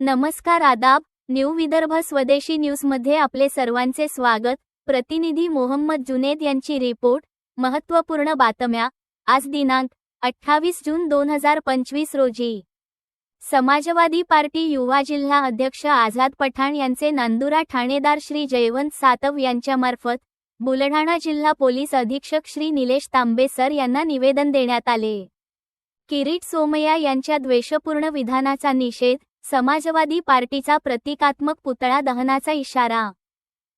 नमस्कार आदाब न्यू विदर्भ स्वदेशी न्यूजमध्ये आपले सर्वांचे स्वागत. प्रतिनिधी मोहम्मद जुनेद यांची रिपोर्ट महत्त्वपूर्ण बातम्या. आज दिनांक अठ्ठावीस जून दोन हजार पंचवीस रोजी. समाजवादी पार्टी युवा जिल्हा अध्यक्ष आझाद पठाण यांचे नांदुरा ठाणेदार श्री जयवंत सातव यांच्यामार्फत बुलढाणा जिल्हा पोलीस अधीक्षक श्री निलेश तांबे सर यांना निवेदन देण्यात आले. किरीट सोमय्या यांच्या द्वेषपूर्ण विधानाचा निषेध समाजवादी पार्टीचा प्रतिकात्मक पुतळा दहनाचा इशारा.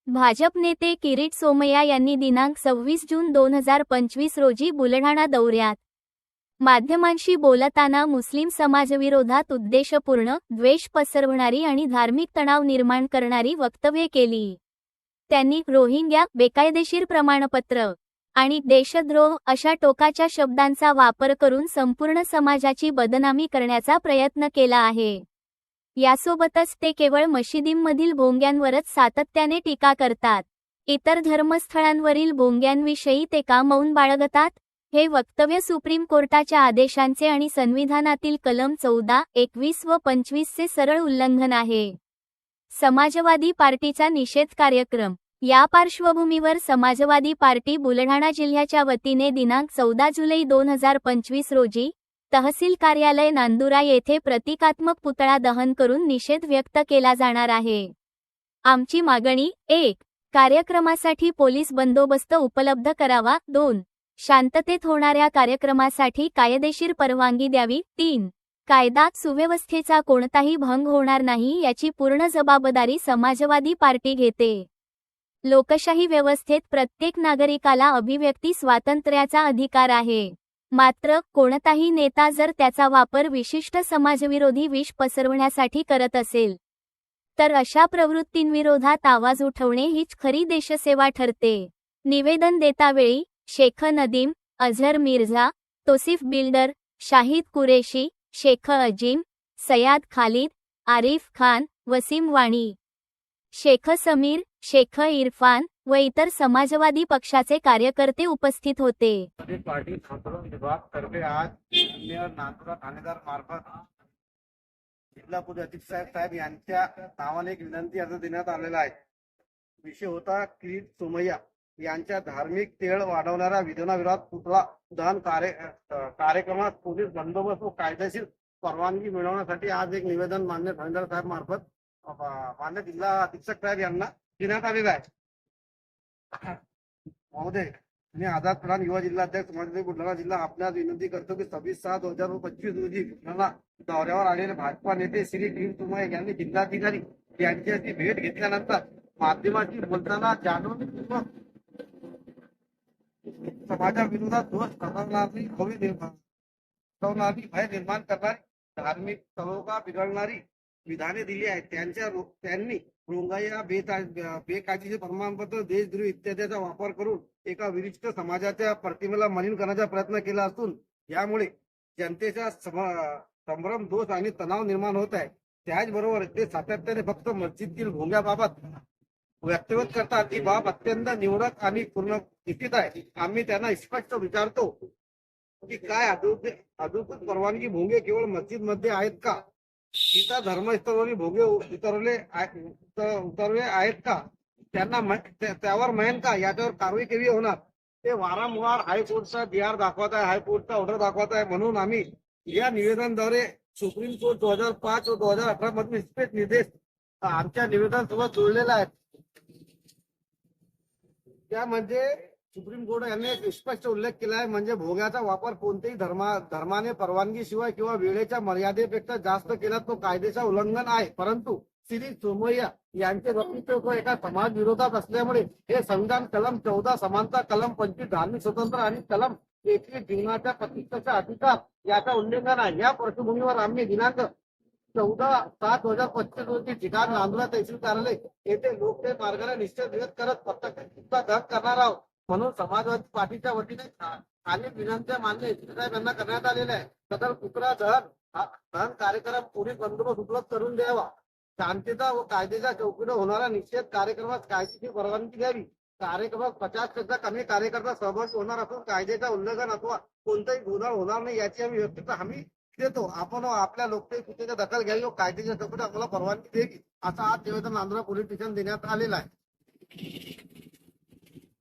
भाजप नेते किरीट सोमय्या यांनी दिनांक सव्वीस जून दोन हजार पंचवीस रोजी बुलढाणा दौऱ्यात. माध्यमांशी बोलताना मुस्लिम समाजविरोधात उद्देशपूर्ण द्वेष पसरवणारी आणि धार्मिक तणाव निर्माण करणारी वक्तव्ये केली. त्यांनी रोहिंग्या बेकायदेशीर प्रमाणपत्र आणि देशद्रोह अशा टोकाच्या शब्दांचा वापर करून संपूर्ण समाजाची बदनामी करण्याचा प्रयत्न केला आहे. यासोबतच ते केवळ मशिदींमधील भोंग्यांवरच सातत्याने टीका करतात. इतर धर्मस्थळांवरील भोंग्यांविषयी ते का मौन बाळगतात? हे वक्तव्य सुप्रीम कोर्टाच्या आदेशांचे आणि संविधानातील कलम चौदा एकवीस व पंचवीसचे सरळ उल्लंघन आहे. समाजवादी पार्टीचा निषेध कार्यक्रम. या पार्श्वभूमीवर समाजवादी पार्टी बुलढाणा जिल्ह्याच्या वतीने दिनांक चौदा जुलै दोन हजार पंचवीस रोजी तहसील कार्यालय नांदुरा येथे प्रतिकात्मक पुतळा दहन करून निषेध व्यक्त केला जाणार आहे. आमची मागणी एक. कार्यक्रमासाठी पोलीस बंदोबस्त उपलब्ध करावा. दोन. शांततेत होणाऱ्या कार्यक्रमासाठी कायदेशीर परवानगी द्यावी. तीन. कायदा सुव्यवस्थेचा कोणताही भंग होणार नाही याची पूर्ण जबाबदारी समाजवादी पार्टी घेते. लोकशाही व्यवस्थेत प्रत्येक नागरिकाला अभिव्यक्ती स्वातंत्र्याचा अधिकार आहे. मात्र कोणताही नेता जर त्याचा वापर विशिष्ट समाजविरोधी विष पसरवण्यासाठी करत असेल तर अशा प्रवृत्तींविरोधात आवाज उठवणे हीच खरी देशसेवा ठरते. निवेदन देतावेळी शेख नदीम अझर मिर्झा तोसिफ बिल्डर शाहिद कुरेशी शेख अजीम सयाद खालिद आरिफ खान वसीम वाणी. शेख समीर शेख इरफान व इतर समाजवादी पक्षाचे कार्यकर्ते उपस्थित होते. पार्टी विभाग तर्फे आज ठाणेदार मार्फत जिल्हा पोलीस अधीक्षक साहेब साहेब यांच्या नावाने एक विनंती अर्ज देण्यात आलेला आहे. विषय होता किरीट सोमय्या यांच्या धार्मिक तेळ वाढवणाऱ्या विधानाविरोधात पुतळा दहन कार्य कार्यक्रमात पोलीस बंदोबस्त व कायदेशीर परवानगी मिळवण्यासाठी आज एक निवेदन मान्य ठाणेदार साहेब मार्फत मान्य अधीक्षक महोदय प्रधान युवा जिल्हा अध्यक्ष समाजवादी बुलढाणा जिल्हा विनंती करतो की सव्वीस सहा हज़ार पंचवीस रोजी बुलढाणा दौऱ्यावर भाजपा नेते श्री टीम तुमाय यांनी जिल्हाधिकारी यांच्याशी भेट घेतल्यानंतर माध्यमाशी बोलताना जाणून समाजाविरोधात दोष पसरवणारी हवी निर्माण भय निर्माण करणारी धार्मिक सलोखा बिघडणारी विधाने दिली आहेत. त्यांच्या त्यांनी रोंगाया बेकायदेशीर प्रमाणपत्र देशद्रोह इत्यादीचा वापर करून एका विशिष्ट समाजाच्या प्रतिमेला मलिन करण्याचा प्रयत्न केला असून यामुळे जनतेचा संभ्रम दोष आणि तणाव निर्माण होत आहे. त्याचबरोबर ते सातत्याने फक्त मस्जिदतील भोंग्याबाबत व्यक्तव्य करतात. ही बाब अत्यंत निवडक आणि पूर्ण निश्चित आहे. आम्ही त्यांना स्पष्ट विचारतो की काय अधिकृत परवानगी भोंगे केवळ मस्जिदमध्ये आहेत का? इतर धर्मस्थळावरील भोगे उतरवले उतरले उतरवले आहेत का? त्यांना त्यावर मैन का? याच्यावर कारवाई केली होणार? ते वारंवार हायकोर्टचा बिहार दाखवत आहे हायकोर्टचा ऑर्डर दाखवत आहे म्हणून आम्ही या निवेदनाद्वारे सुप्रीम कोर्ट दोन हजार पाच व दोन हजार अठरा मधील स्पेस निर्देश आमच्या निवेदनासोबत जोडलेला आहे. त्या म्हणजे सुप्रीम कोर्ट यांनी एक स्पष्ट उल्लेख केला आहे म्हणजे भोग्याचा वापर कोणत्याही धर्मा धर्माने परवानगीशिवाय किंवा वेळेच्या मर्यादेपेक्षा जास्त केला तो कायद्याचा उल्लंघन आहे. परंतु श्री सोमय्या यांचे वक्तृत्व एका समाज विरोधात असल्यामुळे हे संविधान कलम चौदा समानता कलम पंचवीस धार्मिक स्वतंत्र आणि कलम एकवीस जीवनाच्या प्रतिष्ठेचा अधिकार याचा उल्लंघन आहे या पार्श्वभूमीवर आम्ही दिनांक चौदा सात दोन हजार पच्चीस रोजी ठिकाण नांदुरा तहसील कार्यालय येथे लोकशाही मार्गाने निश्चित व्यक्त करत पत्रकारिता दहन करणार आहोत. म्हणून समाजवादी पार्टीच्या वतीने खा- खालील विनंत्या मान्य साहेब यांना करण्यात आलेल्या आहे सदर कुकरा दहन हा दहन कार्यक्रम पोलीस बंदोबस्त उपलब्ध करून द्यावा. शांतता व कायद्याच्या चौकीनं होणारा निषेध कार्यक्रमात कायदेशीर परवानगी द्यावी कार्यक्रमात पचासपेक्षा कमी कार्यकर्ता सहभागी होणार असून कायद्याचा उल्लंघन अथवा कोणताही गुन्हा होणार नाही याची आम्ही व्यक्तीचा हमी देतो. आपण आपल्या लोकशाही दखल घ्यावी व कायद्याच्या चौकीने आम्हाला परवानगी द्यावी असा आज निवेदन आंध्र पोलीस स्टेशन देण्यात आलेला आहे.